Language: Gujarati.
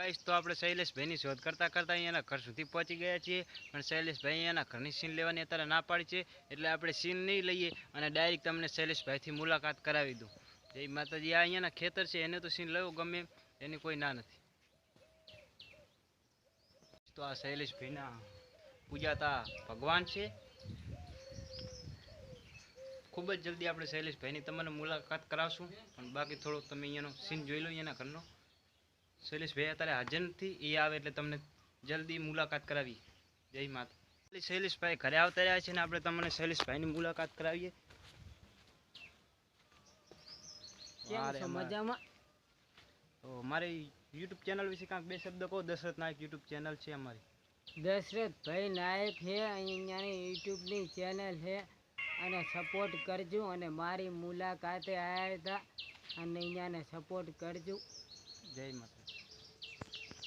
ગાઈસ તો આપણે શૈલેષભાઈની શોધ કરતાં કરતાં અહીંયાના ઘર સુધી પહોંચી ગયા છીએ. પણ શૈલેષભાઈ અહીંયાના ઘરની સીન લેવાની અત્યારે ના પાડી છે. એટલે આપણે સીન નહીં લઈએ અને ડાયરેક્ટ તમને શૈલેષભાઈથી મુલાકાત કરાવી દઉં. જય માતાજી, આ અહીંયાના ખેતર છે, એને તો સીન લેવો ગમે એની કોઈ ના નથી. તો આ શૈલેષભાઈના પૂજાતા ભગવાન છે. ખૂબ જ જલ્દી આપણે શૈલેષભાઈની તમને મુલાકાત કરાવશું. પણ બાકી થોડુંક તમે અહીંયાનો સીન જોઈ લો, અહીંયાના ઘરનો. શૈલેષભાઈ અત્યારે હાજર નથી એ આવે એટલે તમને જલ્દી મુલાકાત કરાવી. જય માતા. શૈલેષભાઈ ઘરે આવતા રહ્યા છે ને આપણે તમને શૈલેષભાઈની મુલાકાત કરાવીએ. મજામાં? તો મારી યુટ્યુબ ચેનલ વિશે કાંઈક બે શબ્દ કહો. દશરથ નાયક યુટ્યુબ ચેનલ છે અમારી. દશરથભાઈ નાયક છે અહીંયાની યુટ્યુબની ચેનલ છે. અને સપોર્ટ કરજો અને મારી મુલાકાતે આવ્યા હતા. અને અહીંયાને સપોર્ટ કરજો. જય માતા